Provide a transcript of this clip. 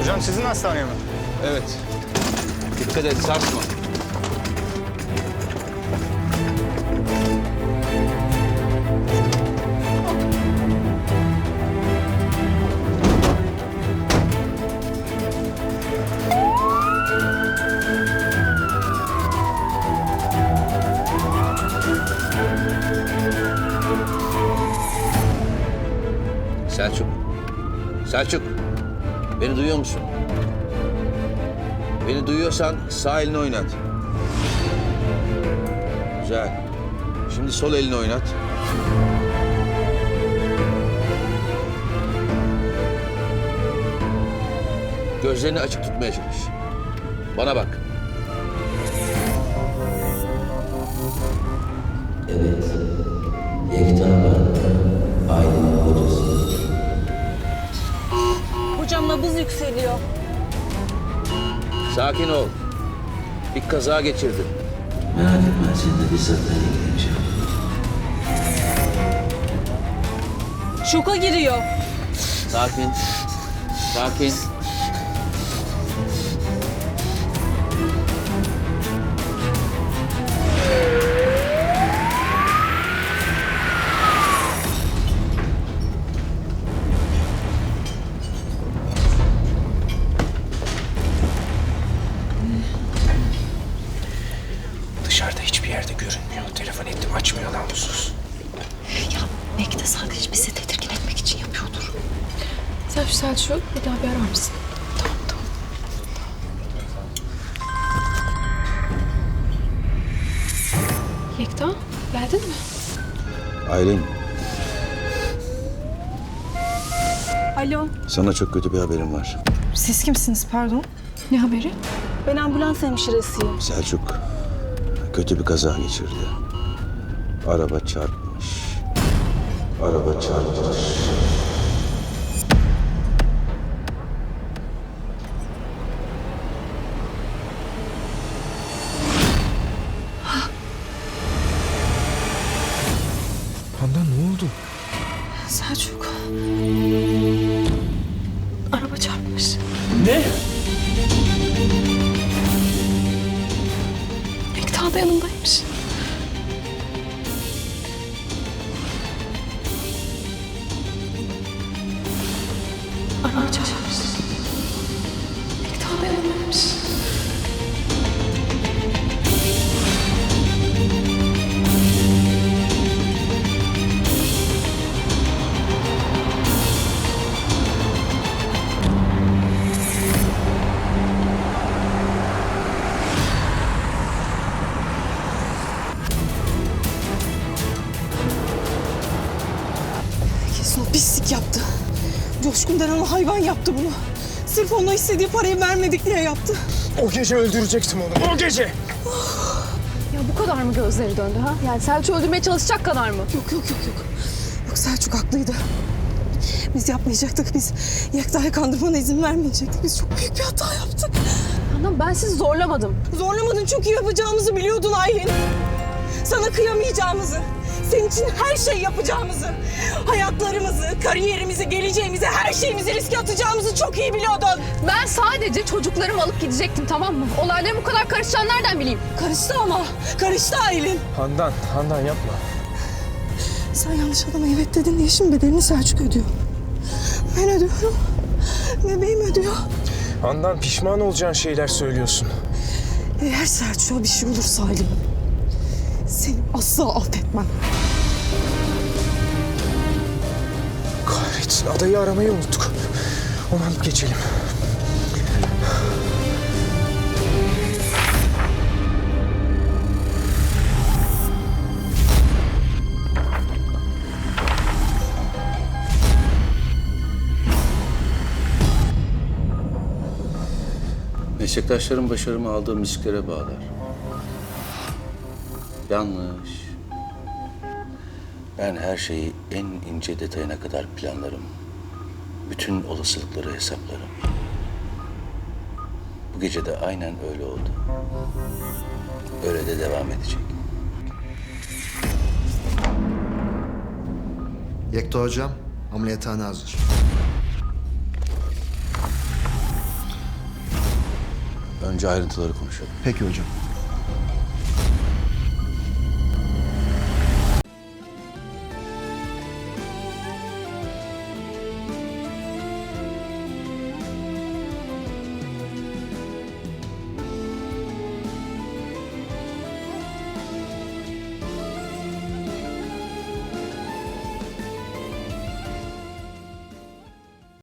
Hocam sizin hastaneye mi? Evet. Dikkat et sarsma. Selçuk. Selçuk. Beni duyuyor musun? Beni duyuyorsan sağ elini oynat. Güzel. Şimdi sol elini oynat. Gözlerini açık tutmaya çalış. Bana bak. Evet. Yükseliyor. Sakin ol. Bir kaza geçirdin. Merak etme seninle bizzat ben ilgileneceğim. Şoka giriyor. Sakin. Sakin. Görünmüyor. Telefon ettim açmıyor namussuz. Ya belki de sadece bizi tedirgin etmek için yapıyordur. Sen şu Selçuk'u bir daha bir arar mısın? Tamam tamam. Yekta geldin mi? Aylin, Alo, sana çok kötü bir haberim var. Siz kimsiniz pardon? Ne haberi? ben ambulans hemşiresiyim. Selçuk kötü bir kaza geçirdi. Araba çarpmış. Araba çarpmış. Handan ne oldu? Selçuk. Araba çarpmış. Ne? Yekta da pislik yaptı. Coşkun denen o hayvan yaptı bunu. Sırf ona istediği parayı vermedik diye yaptı. O gece öldürecektim onu. O gece. Ya bu kadar mı gözleri döndü ha? Yani Selçuk'u öldürmeye çalışacak kadar mı? Yok yok yok yok. Yok Selçuk haklıydı. Biz yapmayacaktık. Biz Yekta'yı kandırmana izin vermeyecektik. Biz çok büyük bir hata yaptık. Anam ben sizi zorlamadım. Zorlamadın çünkü yapacağımızı biliyordun Aylin. Sana kıyamayacağımızı, senin için her şey yapacağımızı, hayatlarımızı, kariyerimizi, geleceğimizi, her şeyimizi riske atacağımızı çok iyi biliyordun. Ben sadece çocuklarımı alıp gidecektim tamam mı? Olayların bu kadar karışacağını nereden bileyim? Karıştı ama, karıştı Aylin. Handan, Handan yapma. Sen yanlış adama evet dedin diye şimdi bedelini Selçuk ödüyor. Ben ödüyorum. Bebeğim ödüyor. Handan pişman olacağın şeyler söylüyorsun. Eğer Selçuk'a bir şey olursa Aylin, asla affetmem. Kahretsin adayı aramayı unuttuk. Onu alıp geçelim. Meslektaşlarım başarımı aldığım risklere bağlar. Yanlış. Ben her şeyi en ince detayına kadar planlarım. Bütün olasılıkları hesaplarım. Bu gece de aynen öyle oldu. Öyle de devam edecek. Yekta hocam, ameliyathane hazır. Önce ayrıntıları konuşalım. Peki hocam.